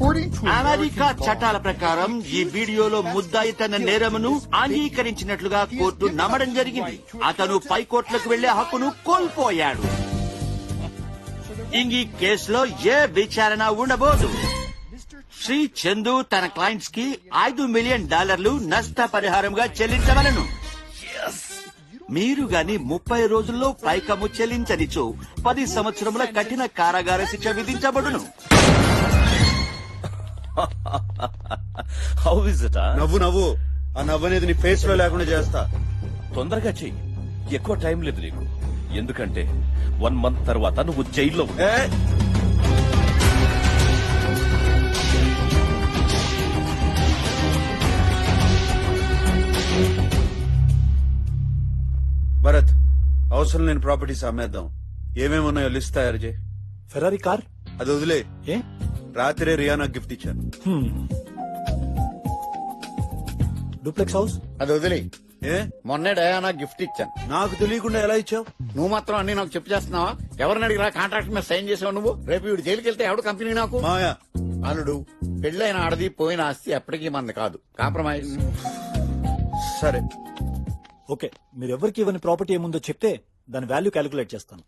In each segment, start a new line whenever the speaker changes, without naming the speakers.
America చట్టాల ప్రకారం ఈ వీడియోలో ముద్దాయి తన నేరమును అంగీకరించినట్లుగా కోర్టు నమ్మడం జరిగింది. అతను పై కోర్టులకు వెళ్ళే హక్కును కోల్పోయాడు. ఇంక ఈ కేసులో ఏ విచారణ ఉండబోదు? శ్రీ చందు తన క్లయింట్స్కి ఐదు మిలియన్ డాలర్లు నష్టపరిహారంగా చెల్లించవలను. మీరు గాని ముప్పై రోజుల్లో పైకము చెల్లించనిచో పది సంవత్సరముల కఠిన కారాగార శిక్ష విధించబడును.
హౌ ఇస్ ఇట్
నవ్వు నవ్వు. ఆ నవ్వు అనేది నీ ఫేస్లో లేకుండా చేస్తా.
తొందరగా చెయ్యి. ఎక్కువ టైం లేదు నీకు. ఎందుకంటే వన్ మంత్ తర్వాత నువ్వు జైల్లో ఉంటావు.
ఏ? భరత్ అవసరం లేని ప్రాపర్టీస్ అమ్మేద్దాం. ఏమేమి ఉన్నాయో లిస్ట్ తయారు చేయి.
ఫెరారీ కార్
అది వదిలే.
ఏ?
రాత్రే రియానా గిఫ్ట్ ఇచ్చాను.
Duplex house?
అది వదిలే
ఏ?
మొన్నే డయానా గిఫ్ట్ ఇచ్చాను.
నాకు తెలియకుండా ఎలా ఇచ్చావు?
నువ్వు మాత్రం అన్ని నాకు చెప్పు చేస్తున్నావా? ఎవరిని అడిగిరా కాంట్రాక్ట్ మీద సైన్ చేసావు నువ్వు? రేపు వీడు జైలుకి వెళ్తే ఎవడు కంపెనీ నాకు?
మాయా
అల్లుడు పెళ్ళైన ఆడది పోయిన ఆస్తి ఎప్పటికీ మంది కాదు. కాంప్రమైజ్.
సరే.
ఓకే మీరు ఎవరికి ఇవ్వని ప్రాపర్టీ ఏముందో చెప్తే దాని వాల్యూ క్యాలిక్యులేట్ చేస్తాను.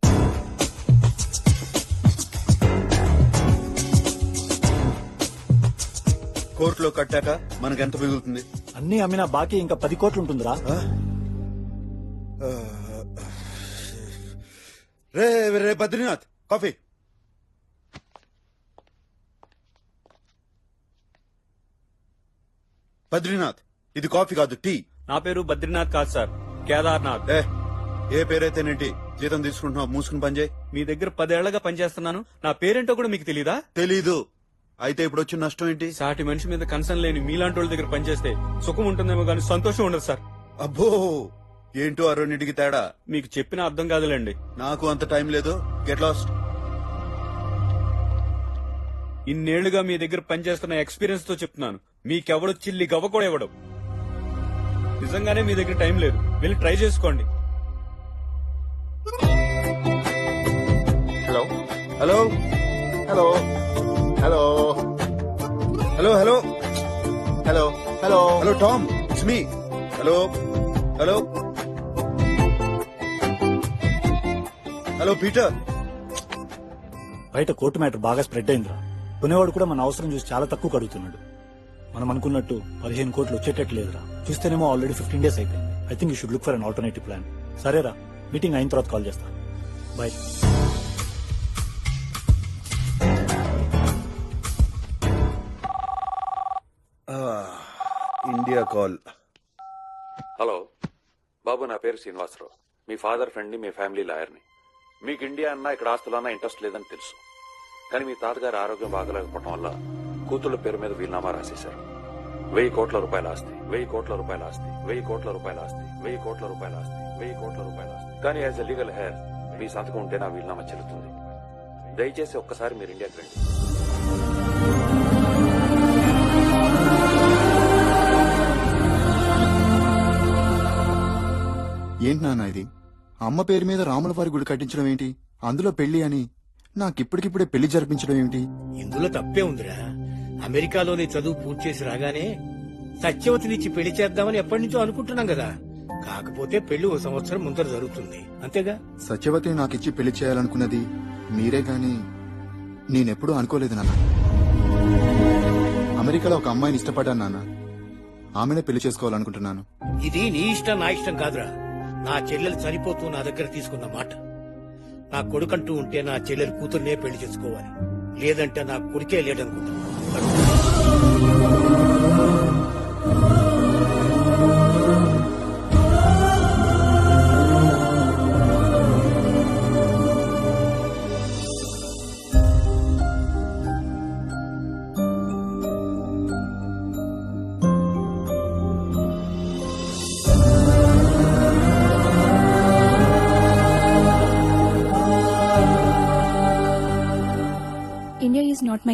కోర్టులో కట్టాక మనకు ఎంత మిగులుతుంది?
అన్ని అమ్మినా బాకీ ఇంకా పది కోట్లు ఉంటుందిరా.
రే రే బద్రీనాథ్ కాఫీ. బద్రీనాథ్ ఇది కాఫీ కాదు టీ.
నా పేరు బద్రీనాథ్ కాదు సార్ కేదార్నాథ్.
ఏ ఏ పేరైతేనేంటి? జీతం తీసుకుంటున్నావు మూసుకుని పనిచేయి
మీ దగ్గర పదేళ్ళగా పనిచేస్తున్నాను నా పేరేంటో కూడా మీకు తెలీదా?
తెలీదు. అయితే ఇప్పుడు వచ్చిన నష్టం ఏంటి?
సాటి మనిషి మీద కన్సర్న్ లేని మీలాంటి వాళ్ళ దగ్గర పనిచేస్తే సుఖం ఉంటుందేమో కానీ సంతోషం ఉండదు సార్.
అబ్బో! ఏంటో ఆ రెండింటికి తేడా?
మీకు చెప్పిన అర్థం కాదులేండి.
నాకు అంత టైం లేదు. Get lost.
ఇన్నేళ్ళుగా మీ దగ్గర పనిచేస్తున్న ఎక్స్పీరియన్స్తో చెప్తున్నాను. మీకెవడు చిల్లి గవ్వ కూడా ఇవ్వడు. నిజంగానే మీ దగ్గర టైం లేదు. వెళ్ళి ట్రై చేసుకోండి.
Hello?
Hello?
Hello? Hello
hello hello
hello hello
hello Tom it's me hello hello hello Peter
బయట కోర్టు మ్యాటర్ బాగా స్ప్రెడ్ అయిందిరా. కొనేవాడు కూడా మన అవసరం చూసి చాలా తక్కువ కడుగుతున్నాడు. మనం అనుకున్నట్టు పదిహేను కోట్లు వచ్చేటట్టు లేదురా చూస్తేనేమో ఆల్రెడీ ఫిఫ్టీన్ డేస్ అయిపోయింది. I think you should look for an alternative plan సరేరా మీటింగ్ అయిన తర్వాత కాల్ చేస్తా. బాయ్
ఇండియా కాల్
హలో బాబు నా పేరు శ్రీనివాసరావు. మీ ఫాదర్ ఫ్రెండ్ని మీ ఫ్యామిలీ లాయర్ని మీకు ఇండియా అన్నా ఇక్కడ ఆస్తులన్నా ఇంట్రెస్ట్ లేదని తెలుసు. కానీ మీ తాతగారి ఆరోగ్యం బాగలేకపోవడం వల్ల కూతుళ్ళ పేరు మీద వీలునామా రాసేశారు. వెయ్యి కోట్ల రూపాయల ఆస్తి వెయ్యి కోట్ల రూపాయల ఆస్తి వెయ్యి కోట్ల రూపాయల ఆస్తి వెయ్యి కోట్ల రూపాయల ఆస్తి వెయ్యి కోట్ల రూపాయల ఆస్తి. కానీ యాజ్ ఎ లీగల్ హెయిర్ మీ సంతకం ఉంటే నా వీలునామా చెల్లుతుంది. దయచేసి ఒక్కసారి మీరు ఇండియాకి రండి.
ఏంటి నాన్న ఇది? అమ్మ పేరు మీద రాముల వారి గుడి కట్టించడం ఏంటి? అందులో పెళ్ళి అని నాకిప్పటికిప్పుడే పెళ్ళి జరిపించడం ఏమిటి?
ఇందులో తప్పే ఉందిరా. అమెరికాలోని చదువు పూర్తి చేసి రాగానే సత్యవతినిచ్చి పెళ్ళి చేద్దామని ఎప్పటి నుంచో అనుకుంటున్నాం కదా. కాకపోతే పెళ్ళి ఓ సంవత్సరం ముందర జరుగుతుంది. అంతేగా?
సత్యవతిని నాకిచ్చి పెళ్ళి చేయాలనుకున్నది మీరే గాని నేనెప్పుడూ అనుకోలేదు నాన్న. అమెరికాలో ఒక అమ్మాయిని ఇష్టపడ్డాను నాన్న. ఆమెనే పెళ్ళి చేసుకోవాలనుకుంటున్నాను.
ఇది నీ ఇష్టం నా ఇష్టం కాదురా. నా చెల్లెలు చనిపోతూ నా దగ్గర తీసుకున్న మాట. నా కొడుకంటూ ఉంటే నా చెల్లెలు కూతుర్నే పెళ్ళి చేసుకోవాలి. లేదంటే నా కొడుకే లేడనుకుంటా.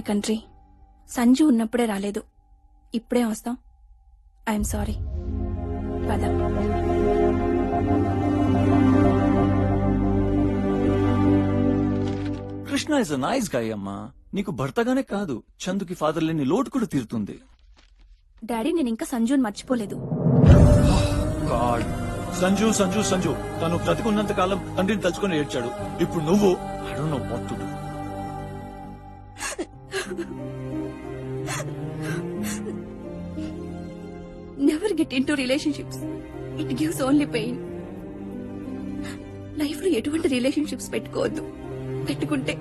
కంట్రీ. సంజు ఉన్నప్పుడే రాలేదు. ఇప్పుడే వస్తాం. I'm sorry. పద.
కృష్ణ ఇస్ నైస్ గాయ్ అమ్మా.
నీకు భర్తగానే కాదు. చందుకి ఫాదర్ లేని లోటు కూడా తీరుతుంది.
డాడీ నేను ఇంకా సంజుని మర్చిపోలేదు.
గాడ్. సంజు సంజు సంజు. తను బ్రతికున్నంత కాలం తండ్రిని తలుచుకొని ఏడ్చాడు. ఇప్పుడు నువ్వు to do.
Never get into relationships it gives only pain లైఫ్లో ఎటువంటి రిలేషన్షిప్స్ పెట్టుకోవద్దు. పెట్టుకుంటే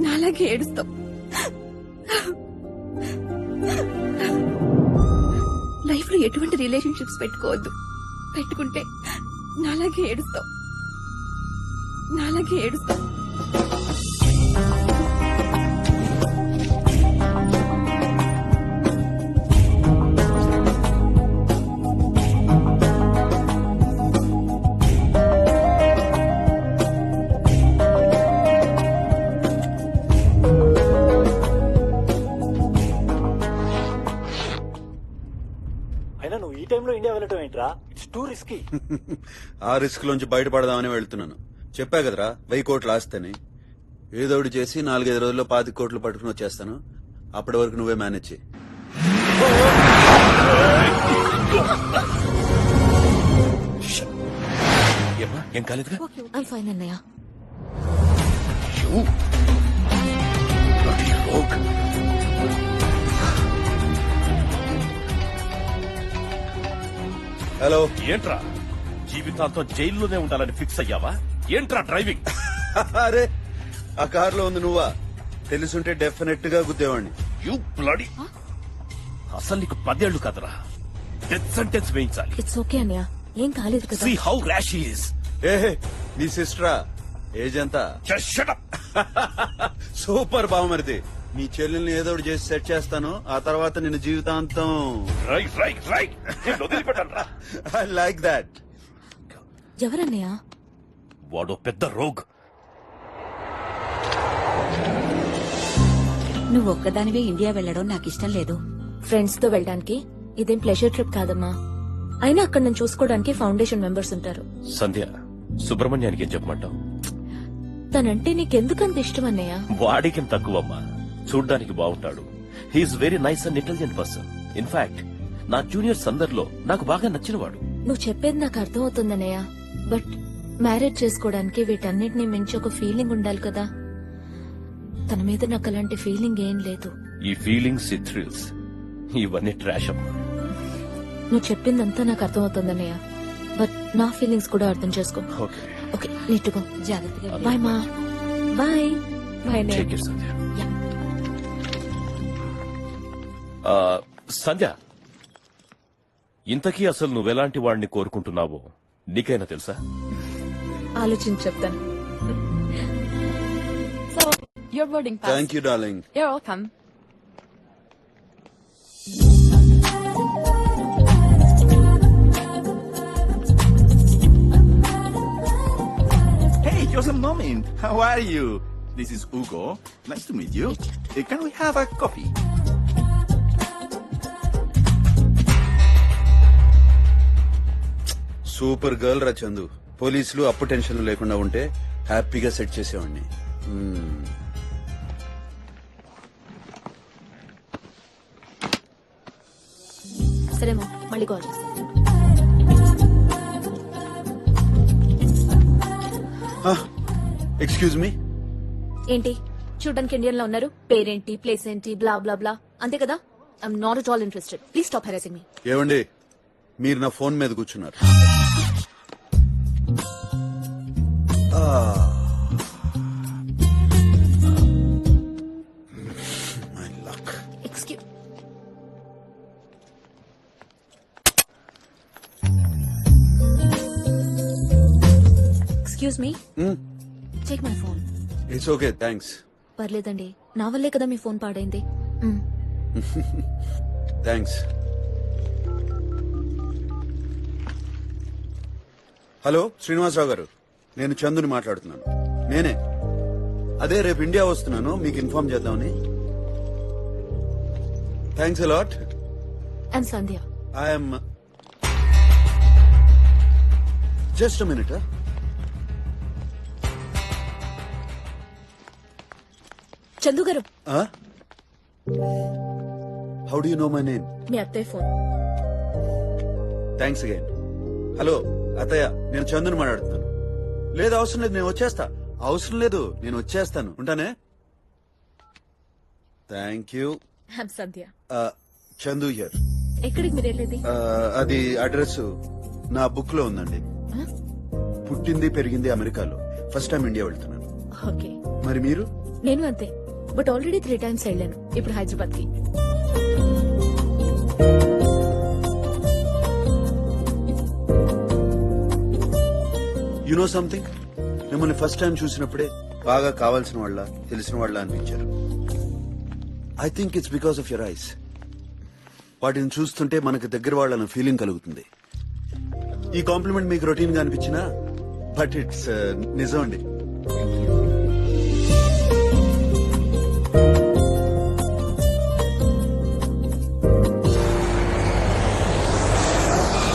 నాలాగే ఏడుస్తాం. లైఫ్లో ఎటువంటి రిలేషన్షిప్స్ పెట్టుకోవద్దు. పెట్టుకుంటే నాలాగే ఏడుస్తాం. నాలాగే ఏడుస్తాం.
టూ రిస్కీ
ఆ రిస్క్ లోంచి బయటపడదామని వెళ్తున్నాను. చెప్పా కదరా వెయ్యి కోట్లు ఆస్తని. ఏదో ఒకటి చేసి నాలుగైదు రోజుల్లో పాతి కోట్లు పట్టుకుని వచ్చేస్తాను. అప్పటి వరకు నువ్వే మేనేజ్ చేయి
ఏమ్మా ఏం కాలేదుగా?
ఐ ఫైన్ అన్నయ్య.
హలో.
ఏంట్రా? జీవితాంతం జైల్లోనే ఉండాలని ఫిక్స్ అయ్యావా? ఏంట్రా డ్రైవింగ్?
అరే ఆ కారులో ఉంది నువ్వా? తెలుసుంటే డెఫినెట్గా గుద్దేవాడిని.
You bloody. అసలు నీకు పదేళ్ళు కదరా? డెత్ సెంటెన్స్ వేయించాలి.
ఇట్స్ ఓకే అన్నయ్య. ఏం కాలేదు కదా.
See how rash is
a నీ సిస్టరా ఏజ్ ఎంత?
జస్ట్ షట్ అప్
సూపర్ బావమరిది. నీ చెల్లెల్ని ఏదో ఒకటి చేసి సెట్ చేస్తాను. ఆ తర్వాత నిన్ను జీవితాంతం
రైట్ రైట్ రైట్ నేను రా.
I like that
ఎవరన్నయ్య?
వాడు పెద్ద రోగ్.
నువ్వు ఒక్కదానివే ఇండియా వెళ్ళడం నాకు ఇష్టం లేదు. ఫ్రెండ్స్తో వెళ్ళడానికి ఇదేం ప్లెజర్ ట్రిప్ కాదమ్మా. అయినా అక్కడ నన్ను చూసుకోవడానికి ఫౌండేషన్ మెంబర్స్ ఉంటారు.
సంధ్య సుబ్రహ్మణ్యానికి ఏం చెప్పమంటావు?
తనంటే నీకెందుకంత ఇష్టం అన్నయ్య
వాడికి తక్కువమ్మా. చూడ్డానికి బాగుంటాడు. He's very nice and intelligent person in fact నా జూనియర్స్ అందరిలో నాకు బాగా నచ్చినవాడు.
నువ్వు చెప్పేది నాకు అర్థమవుతుందన్నయ్య. బట్ మ్యారేజ్ చేసుకోవడానికి వీటన్నిటిని మించి ఒక ఫీలింగ్ ఉండాలి కదా. తన మీద నాకు అలాంటి ఫీలింగ్ ఏం లేదు.
ఈ ఫీలింగ్స్ ఈ థ్రిల్స్ ఇవన్నీ ట్రాష్ అమ్మా.
నువ్వు చెప్పిందంతా నాకు అర్థమవుతుందన్నయ్య. బట్ నా ఫీలింగ్స్ కూడా అర్థం చేసుకో.
ఓకే
నీట్టుకో జాగ్రత్తగా. బాయ్ మా బాయ్ బాయ్ అన్నయ్య
టేక్ కేర్ సంధ్య సంధ్య ఇంతకీ అసలు నువ్వెలాంటి వాడిని కోరుకుంటున్నావో నీకైనా తెలుసా
ఆలోచించి చెప్తాను
so your boarding
thank you darling
you're welcome
Hey, just a moment. How are you? This is Hugo. Nice to meet you. Uh, Can we have a coffee?
Super girl రా చందు. పోలీసులు అప్పు టెన్షన్ లేకుండా ఉంటే హ్యాపీగా set చేసేవాడిని మ్మ్.
సరేమా మళ్ళీ call చేస్తాను
excuse me.
ఏంటి? చూడడానికి ఇండియన్లో ఉన్నారు. పేరేంటి ప్లేస్ ఏంటి బ్లా బ్లా బ్లా అంతే కదా? I'm not at all interested please stop harassing me
ఏమండి మీరు నా ఫోన్ మీద కూర్చున్నారు. My luck.
Excuse excuse me
Hmm.
Check my phone
it's okay thanks
పర్లేదండి నా వల్లే కదా మీ ఫోన్ పాడైంది.
థ్యాంక్స్ హలో శ్రీనివాసరావు గారు నేను చందుని మాట్లాడుతున్నాను. నేనే. అదే రేపు ఇండియా వస్తున్నాను. మీకు ఇన్ఫార్మ్ చేద్దామని. Thanks a lot
I'm Sandhya.
I'm just minute
Chandu గారు.
How do know my name
మీ అత్తయ్య ఫోన్.
థ్యాంక్స్ అగైన్ హలో అత్తయ్య నేను చందుని మాట్లాడుతున్నాను. లేదు అవసరం లేదు నేను వచ్చేస్తా. అవసరం లేదు నేను వచ్చేస్తాను. ఉంటానే? Thank you
Sandhya
Chandu here
ఎక్కడికి మీరు వెళ్ళేది?
అది అడ్రస్ నా బుక్లో ఉందండి పుట్టింది పెరిగింది అమెరికాలో. ఫస్ట్ టైం ఇండియా వెళ్తున్నాను.
ఓకే
మరి మీరు?
నేను అంతే. బట్ ఆల్రెడీ త్రీ టైమ్స్ వెళ్ళాను. ఇప్పుడు హైదరాబాద్కి
యు నో సంథింగ్ మిమ్మల్ని ఫస్ట్ టైం చూసినప్పుడే బాగా కావాల్సిన వాళ్ళ తెలిసిన వాళ్ళ అనిపించారు. I think it's because of your eyes వాటిని చూస్తుంటే మనకు దగ్గర వాళ్ళన్న ఫీలింగ్ కలుగుతుంది. ఈ కాంప్లిమెంట్ మీకు రొటీన్గా అనిపించినా బట్ ఇట్స్ uh, నిజం అండి.